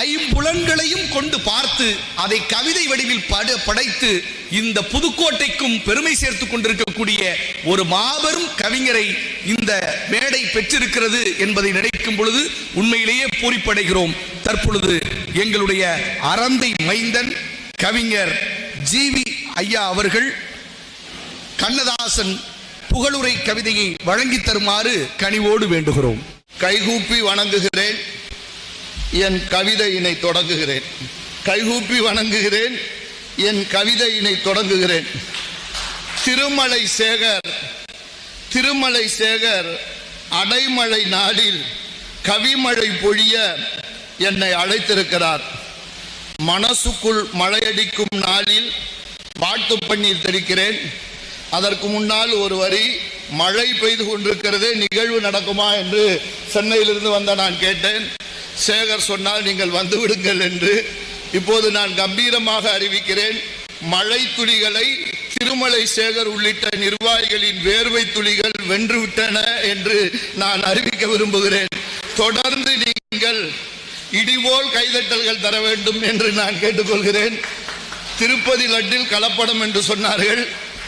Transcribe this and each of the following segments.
ஐம்புலன்களையும் கொண்டு பார்த்து அதை கவிதை வடிவில் பட படைத்து இந்த புதுக்கோட்டைக்கும் பெருமை சேர்த்துக் கொண்டிருக்கக்கூடிய ஒரு மாபெரும் கவிஞரை இந்த மேடை பெற்றிருக்கிறது என்பதை நினைக்கும் பொழுது உண்மையிலேயே பூரிப்படைகிறோம். தற்பொழுது எங்களுடைய அறந்தை மைந்தன் கவிஞர் ஜிவி ஐயா அவர்கள் கண்ணதாசன் புகழுரை கவிதையை வழங்கி தருமாறு கனிவோடு வேண்டுகிறோம். கைகூப்பி வணங்குகிறேன். என் கவிதையினை தொடங்குகிறேன். கைகூப்பி வணங்குகிறேன். என் கவிதையினை தொடங்குகிறேன். திருமலை சேகர் திருமலை சேகர் அடைமழை நாளில் கவிமழை பொழிய என்னை அழைத்திருக்கிறார். மனசுக்குள் மழையடிக்கும் நாளில் வாழ்த்து பன்னீர் தெரிக்கிறேன் அதற்கு முன்னால் ஒரு வரி மழை பெய்து கொண்டிருக்கிறது நிகழ்வு நடக்குமா? என்று சென்னையிலிருந்து வந்த நான் கேட்டேன். சேகர் சொன்னால் நீங்கள் வந்து விடுங்கள் என்று இப்போது நான் கம்பீரமாக அறிவிக்கிறேன். மழை துளிகளை திருமலை சேகர் உள்ளிட்ட நிர்வாகிகளின் வேர்வை துளிகள் வென்றுவிட்டன என்று நான் அறிவிக்க விரும்புகிறேன். தொடர்ந்து நீங்கள் இடிபோல் கைதட்டல்கள் தர வேண்டும் என்று நான் கேட்டுக்கொள்கிறேன். திருப்பதி லட்டில் கலப்படம் என்று சொன்னார்கள்.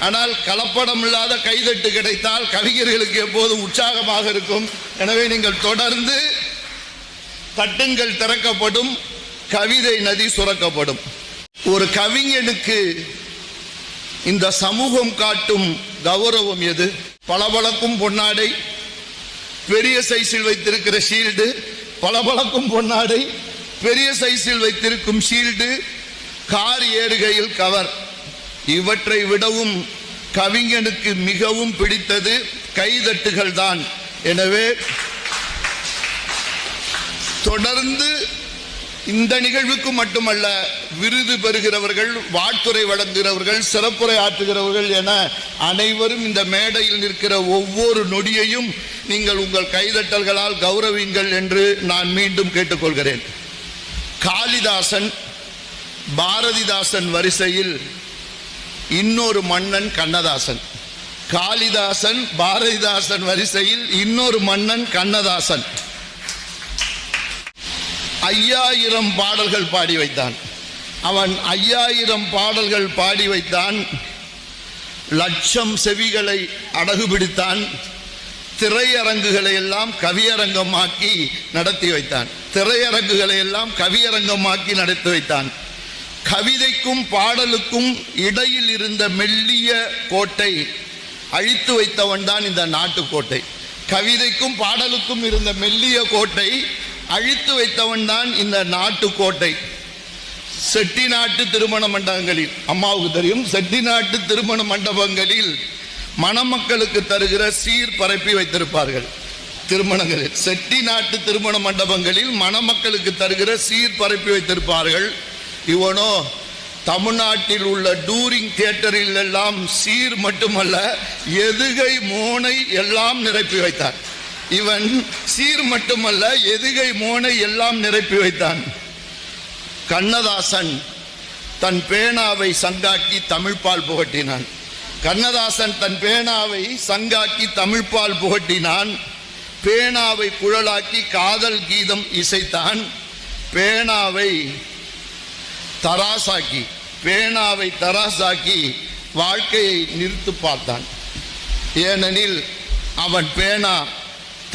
ஆனால் கலப்படம் இல்லாத கைதட்டு கிடைத்தால் கவிஞர்களுக்கு எப்போதும் உற்சாகமாக இருக்கும். எனவே நீங்கள் தொடர்ந்து தட்டுங்கள் திறக்கப்படும் கவிதை நதி சுரக்கப்படும். ஒரு கவிஞனுக்கு இந்த சமூகம் காட்டும் கௌரவம் எது? பளபளக்கும் பொன்னாடை பெரிய சைஸில் வைத்திருக்கிற ஷீல்டு பளபளக்கும் பொன்னாடை பெரிய சைஸில் வைத்திருக்கும் ஷீல்டு கார் ஏறுகையில் கவர். இவற்றை விடவும் கவிஞனுக்கு மிகவும் பிடித்தது கைதட்டுகள் தான் எனவே தொடர்ந்து இந்த நிகழ்வுக்கு மட்டுமல்ல விருது பெறுகிறவர்கள் வாழ்த்துறை வழங்குகிறவர்கள் சிறப்புரை ஆற்றுகிறவர்கள் என அனைவரும் இந்த மேடையில் நிற்கிற ஒவ்வொரு நொடியையும் நீங்கள் உங்கள் கைதட்டல்களால் கௌரவிங்கள் என்று நான் மீண்டும் கேட்டுக்கொள்கிறேன். காளிதாசன் பாரதிதாசன் வரிசையில் இன்னொரு மன்னன் கண்ணதாசன். காளிதாசன் பாரதிதாசன் வரிசையில் இன்னொரு மன்னன் கண்ணதாசன். ஐயாயிரம் பாடல்கள் பாடி வைத்தான். அவன் ஐயாயிரம் பாடல்கள் பாடி வைத்தான். லட்சம் செவிகளை அடகு பிடித்தான். திரையரங்குகளை எல்லாம் கவியரங்கமாக்கி நடத்தி வைத்தான். திரையரங்குகளை எல்லாம் கவியரங்கமாக்கி நடத்தி வைத்தான். கவிதைக்கும் பாடலுக்கும் இடையில் இருந்த மெல்லிய கோட்டை அழித்து வைத்தவன் தான் இந்த நாட்டுக்கோட்டை. கவிதைக்கும் பாடலுக்கும் இருந்த மெல்லிய கோட்டை அழித்து வைத்தவன் தான் இந்த நாட்டுக்கோட்டை. செட்டிநாட்டு திருமண மண்டபங்களில் அம்மாவுக்கு தெரியும் செட்டிநாட்டு திருமண மண்டபங்களில் மணமக்களுக்கு தருகிற சீர் பரப்பி வைத்திருப்பார்கள். திருமணங்களில் செட்டிநாட்டு திருமண மண்டபங்களில் மணமக்களுக்கு தருகிற சீர் பரப்பி வைத்திருப்பார்கள். இவனோ தமிழ்நாட்டில் உள்ள டூரிங் தியேட்டரில் எல்லாம் சீர் மட்டுமல்ல எதுகை மோனை எல்லாம் நிரப்பி வைத்தார். இவன் சீர் மட்டுமல்ல எதுகை மோனை எல்லாம் நிரப்பி வைத்தான். கண்ணதாசன் தன் பேனாவை சங்காக்கி தமிழ்பால் புகட்டினான். கண்ணதாசன் தன் பேனாவை சங்காக்கி தமிழ்பால் புகட்டினான். பேனாவை குழலாக்கி காதல் கீதம் இசைத்தான். பேனாவை தராசாக்கி பேனாவை தராசாக்கி வாழ்க்கையை நிறுத்து பார்த்தான். ஏனெனில் அவன் பேனா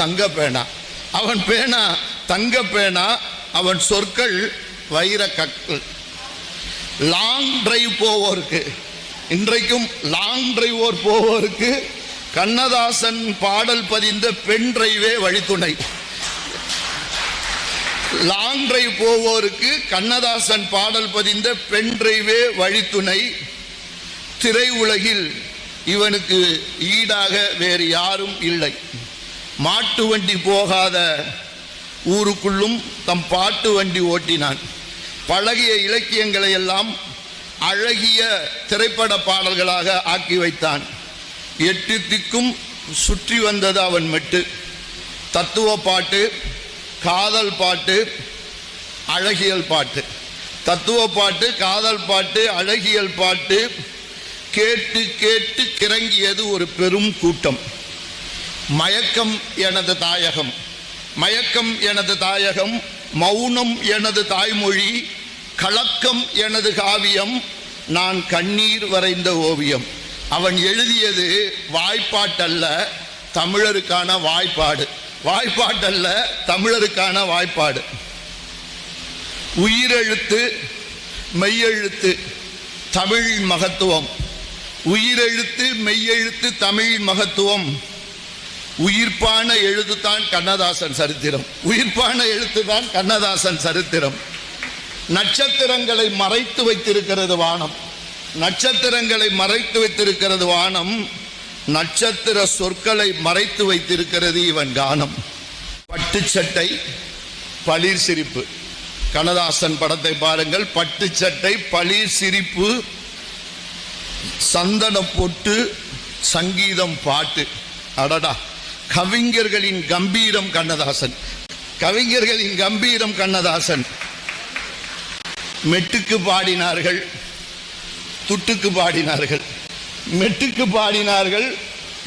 தங்க பேனா. அவன் பேனா தங்க பேனா அவன் சொற்கள் வைர கற்கள். லாங் டிரைவ் போவோருக்கு. இன்றைக்கும் லாங் டிரைவோர் போவோருக்கு. கண்ணதாசன் பாடல் பதிந்த பெண் டிரைவே வழித்துணை. லாங் டிரைவ் போவோருக்கு கண்ணதாசன் பாடல் பதிந்த பெண் டிரைவே வழித்துணை. திரை உலகில் இவனுக்கு ஈடாக வேறு யாரும் இல்லை. மாட்டு வண்டி போகாத ஊருக்குள்ளும் தம் பாட்டு வண்டி ஓட்டினான். பழகிய இலக்கியங்களை எல்லாம் அழகிய திரைப்பட பாடல்களாக ஆக்கி வைத்தான். எட்டு திக்கும் சுற்றி வந்தது அவன் மெட்டு. தத்துவ பாட்டு காதல் பாட்டு அழகியல் பாட்டு. தத்துவ பாட்டு காதல் பாட்டு அழகியல் பாட்டு கேட்டு கேட்டு கிறங்கியது ஒரு பெரும் கூட்டம். மயக்கம் எனது தாயகம். மயக்கம் எனது தாயகம் மௌனம் எனது தாய்மொழி கலக்கம் எனது காவியம் நான் கண்ணீர் வரைந்த ஓவியம். அவன் எழுதியது வாய்ப்பாட்டல்ல தமிழருக்கான வாய்ப்பாடு. வாய்ப்பாட்டல்ல தமிழருக்கான வாய்ப்பாடு. உயிரெழுத்து மெய்யெழுத்து தமிழின் மகத்துவம். உயிரெழுத்து மெய்யெழுத்து தமிழின் மகத்துவம். உயிர்ப்பான எழுத்துதான் கண்ணதாசன் சரித்திரம். உயிர்ப்பான எழுத்துதான் கண்ணதாசன் சரித்திரம். நட்சத்திரங்களை மறைத்து வைத்திருக்கிறது வானம். நட்சத்திரங்களை மறைத்து வைத்திருக்கிறது வானம். நட்சத்திர சொற்களை மறைத்து வைத்திருக்கிறது இவன் கானம். பட்டுச்சட்டை பளிர் சிரிப்பு கண்ணதாசன் படத்தை பாருங்கள். பட்டுச்சட்டை பளிர் சிரிப்பு சந்தன பொட்டு சங்கீதம் பாட்டு. அடடா. கவிஞர்களின் கம்பீரம் கண்ணதாசன். கவிஞர்களின் கம்பீரம் கண்ணதாசன். மெட்டுக்கு பாடினார்கள் துட்டுக்கு பாடினார்கள். மெட்டுக்கு பாடினார்கள்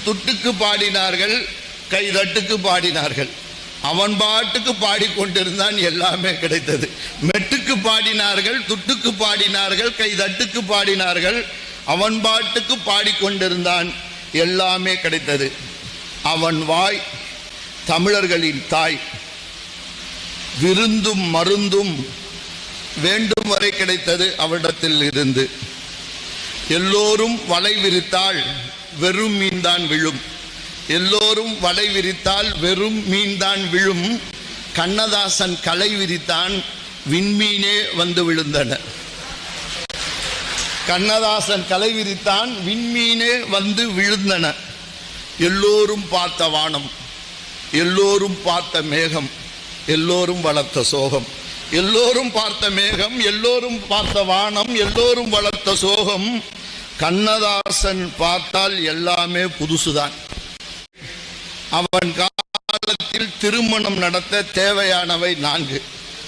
துட்டுக்கு பாடினார்கள் கைதட்டுக்கு பாடினார்கள். அவன் பாட்டுக்கு பாடிக்கொண்டிருந்தான் எல்லாமே கிடைத்தது. மெட்டுக்கு பாடினார்கள் துட்டுக்கு பாடினார்கள் கைதட்டுக்கு பாடினார்கள். அவன் பாட்டுக்கு பாடிக்கொண்டிருந்தான் எல்லாமே கிடைத்தது. அவன் வாய் தமிழர்களின் தாய். விருந்தும் மருந்தும் வேண்டும் வரை கிடைத்தது அவரிடத்தில் இருந்து. எல்லோரும் வலை விரித்தால் வெறும் மீன்தான் விழும். எல்லோரும் வலை விரித்தால் வெறும் மீன்தான் விழும். கண்ணதாசன் கலை விரித்தான் விண்மீனே வந்து விழுந்தன. கண்ணதாசன் கலை விரித்தான் விண்மீனே வந்து விழுந்தன. எல்லோரும் பார்த்த வானம் எல்லோரும் பார்த்த மேகம் எல்லோரும் வளர்த்த சோகம். எல்லோரும் பார்த்த மேகம் எல்லோரும் பார்த்த வானம் எல்லோரும் வளர்த்த சோகம். கண்ணதாசன் பார்த்தால் எல்லாமே புதுசுதான். அவன் காலத்தில் திருமணம் நடத்த தேவையானவை நான்கு.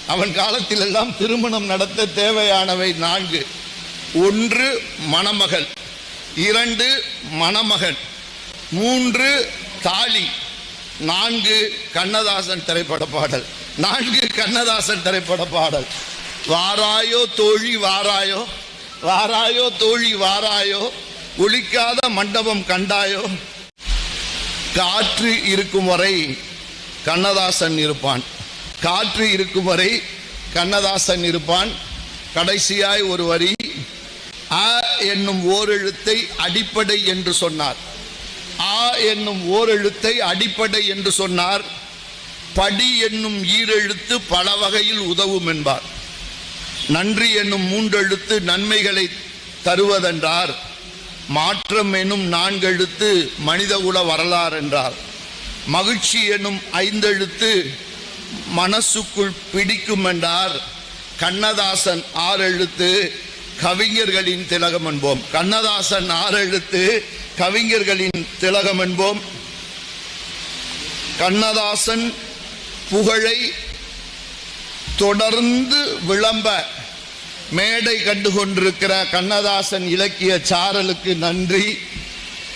அவன் காலத்தில் எல்லாம் திருமணம் நடத்த தேவையானவை நான்கு. ஒன்று மணமகள் இரண்டு மணமகன். மூன்று தாலி நான்கு கண்ணதாசன் திரைப்பட பாடல் நான்கு கண்ணதாசன் திரைப்பட பாடல். வாராயோ தோழி வாராயோ வாராயோ தோழி வாராயோ ஒழிக்காத மண்டபம் கண்டாயோ. காற்று இருக்கும் வரை கண்ணதாசன் இருப்பான். காற்று இருக்கும் வரை கண்ணதாசன் இருப்பான். கடைசியாய் ஒரு வரி அ என்னும் ஓரெழுத்தை அடிப்படை என்று சொன்னார். ஆ என்னும் ஓரெழுத்தை அடிப்படை என்று சொன்னார். படி என்னும் ஈரெழுத்து பல வகையில் உதவும் என்பார். நன்றி என்னும் மூன்றெழுத்து நன்மைகளை தருவதென்றார். மாற்றம் எனும் நான்கெழுத்து மனிதகுல வரலாறு என்றார். மகிழ்ச்சி எனும் ஐந்தெழுத்து மனசுக்குள் பிடிக்கும் என்றார். கண்ணதாசன் ஆறெழுத்து கவிஞர்களின் திலகம் என்போம். கண்ணதாசன் ஆறெழுத்து கவிஞர்களின் திலகம் என்போம். கண்ணதாசன் புகழை தொடர்ந்து விளம்ப மேடை கண்டு கொண்டிருக்கிற கண்ணதாசன் இலக்கிய சாரலுக்கு நன்றி.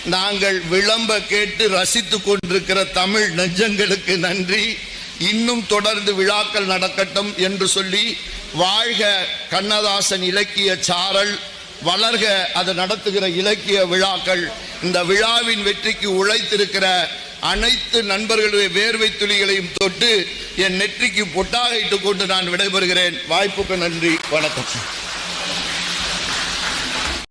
நாங்கள் விளம்ப கேட்டு ரசித்து கொண்டிருக்கிற தமிழ் நெஞ்சங்களுக்கு நன்றி. இன்னும் தொடர்ந்து விழாக்கள் நடக்கட்டும் என்று சொல்லி வாழ்க கண்ணதாசன் இலக்கிய சாரல் வளர்க அது நடத்துகிற இலக்கிய விழாக்கள். இந்த விழாவின் வெற்றிக்கு உழைத்திருக்கிற அனைத்து நண்பர்களுடைய வேர்வை துளிகளையும் தொட்டு என் நெற்றிக்கு பொட்டாக இட்டுக் கொண்டு நான் விடைபெறுகிறேன். வாய்ப்புக்கு நன்றி. வணக்கம்.